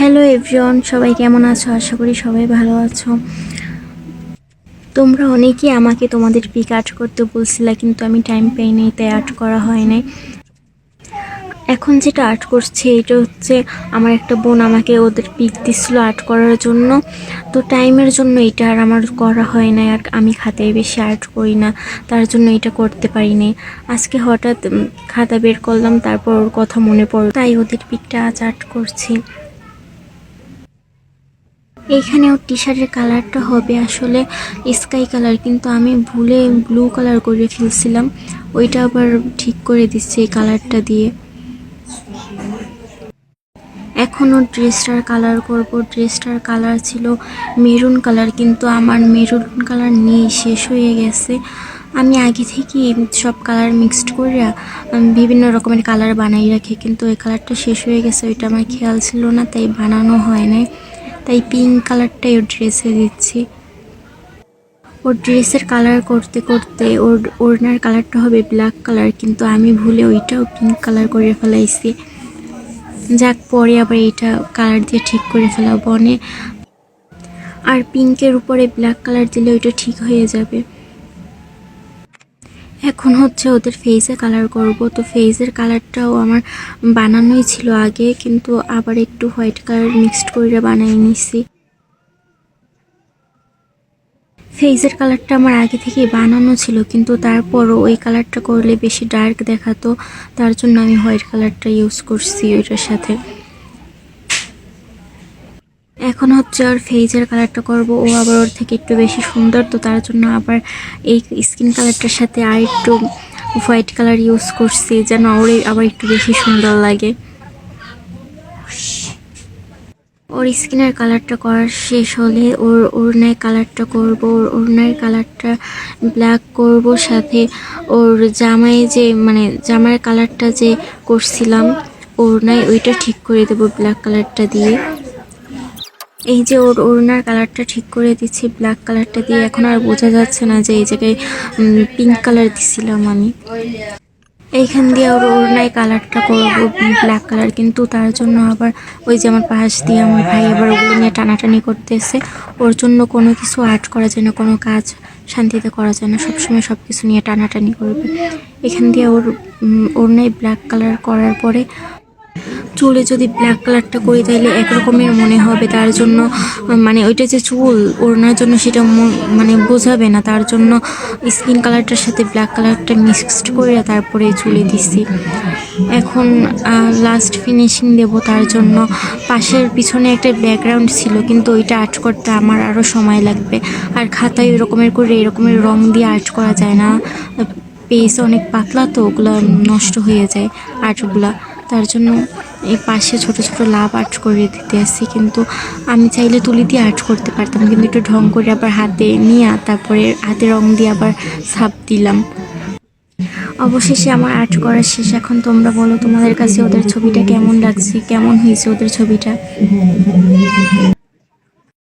Hello everyone সবাই কেমন আছো? আশা করি সবাই ভালো আছো। তোমরা অনেকেই আমাকে তোমাদের পিক আর্ট করতে বলছিলে, কিন্তু আমি টাইম পাইনি, তাই আর্ট করা হয় নাই এখন যেটা আর্ট করছি, এটা হচ্ছে আমার একটা বোন আমাকে ওদের পিক দিছিল আর্ট করার জন্য। তো টাইমের জন্য এটা আর আমার করা হয় না আর আমি খাতায় বেশি আর্ট করি না, তার জন্য এটা করতে পারি নাই আজকে হঠাৎ খাতা বের করলাম, তারপর ওর কথা মনে পড়ল, তাই ওদের পিকটা আজ আর্ট করছি। এইখানে ওর টি শার্টের কালারটা হবে আসলে স্কাই কালার কিন্তু আমি ভুলে ব্লু কালার করে ফেলছিলাম। ওইটা আবার ঠিক করে দিচ্ছে এই কালারটা দিয়ে। এখন ওর ড্রেসটার কালার করব। ড্রেসটার কালার ছিল মেরুন কালার কিন্তু আমার মেরুন কালার নেই, শেষ হয়ে গেছে। আমি আগে থেকেই সব কালার মিক্সড করে বিভিন্ন রকমের কালার বানাই রাখি, কিন্তু ওই কালারটা শেষ হয়ে গেছে, ওইটা আমার খেয়াল ছিল না, তাই বানানো হয় নাই। তাই পিঙ্ক কালারটাই ওর ড্রেসে দিচ্ছি। ওর ড্রেসের কালার করতে করতে ওর ওড়নার কালারটা হবে ব্ল্যাক কালার কিন্তু আমি ভুলে ওইটাও পিঙ্ক কালার করে ফেলাইছি। যাক, পরে আবার এটা কালার দিয়ে ঠিক করে ফেলাবো বনে আর পিঙ্কের উপরে ব্ল্যাক কালার দিলে ওইটা ঠিক হয়ে যাবে। এখন হচ্ছে ওদের ফেসে কালার করব। তো ফেসের কালারটাও আমার বানানোই ছিল আগে, কিন্তু আবার একটু হোয়াইট কালার মিক্সড করে বানিয়ে নিছি। ফেসের কালারটা আমার আগে থেকেই বানানো ছিল, কিন্তু তারপরও ওই কালারটা করলে বেশি ডার্ক দেখাতো। তার জন্য আমি হোয়াইট কালারটা ইউজ করছি ওইটার সাথে। এখন হচ্ছে ওর ফেসের কালারটা করব। ও আবার ওর থেকে একটু বেশি সুন্দর, তো তার জন্য আবার এই স্কিন কালারটার সাথে আর একটু হোয়াইট কালার ইউজ করছি, যেন ওর আবার একটু বেশি সুন্দর লাগে। ওর স্কিনের কালারটা করার শেষ হলে ওর ওড়নায় কালারটা করব, ওর ওড়নার কালারটা ব্ল্যাক করব, সাথে ওর জামায় যে মানে জামার কালারটা যে করছিলাম, ওড়নায় ওইটা ঠিক করে দেবো ব্ল্যাক কালারটা দিয়ে। এই যে ওর ওড়নার কালারটা ঠিক করে দিচ্ছি ব্ল্যাক কালারটা দিয়ে এখন আর বোঝা যাচ্ছে না যে এই জায়গায় পিঙ্ক কালার দিছিলাম আমি। এইখান দিয়ে ওর ওড়নায় কালারটা করব ব্ল্যাক কালার কিন্তু তার জন্য আবার ওই যে আমার পাশ দিয়ে আমার ভাই আবার ওগুলো নিয়ে টানাটানি করতেছে। ওর জন্য কোনো কিছু আর্ট করা যায় না, কোনো কাজ শান্তিতে করা যায় না, সবসময় সব কিছু নিয়ে টানাটানি করবে। এখান দিয়ে ওর ওড়নায় ব্ল্যাক কালার করার পরে চুলে যদি ব্ল্যাক কালারটা করি তাহলে একরকমের মনে হবে, তার জন্য মানে ওইটা যে চুল, ওড়নার জন্য সেটা মানে বোঝাবে না, তার জন্য স্কিন কালারটার সাথে ব্ল্যাক কালারটা মিক্সড করে তারপরে চুলে দিছি। এখন লাস্ট ফিনিশিং দেব, তার জন্য পাশের পিছনে একটা ব্যাকগ্রাউন্ড ছিল, কিন্তু ওইটা আর্ট করতে আমার আরও সময় লাগবে। আর খাতায় ওই রকমের করে এরকমের রং দিয়ে আর্ট করা যায় না। পেজ অনেক পাতলা তো, ওগুলো নষ্ট হয়ে যায় আর্টগুলা। তার জন্য এই পাশে ছোট ছোট লাভ আর্ট করে দিতে আসি কিন্তু আমি চাইলে তুলি দিয়ে আর্ট করতে পারতাম, কিন্তু একটু ঢং করে আবার হাতে নিয়ে তারপরে হাতে রং দিয়ে আবার ছাপ দিলাম। অবশেষে আমার আর্ট করা শেষ। এখন তোমরা বলো, তোমাদের কাছে ওদের ছবিটা কেমন লাগছে? কেমন হয়েছে ওদের ছবিটা?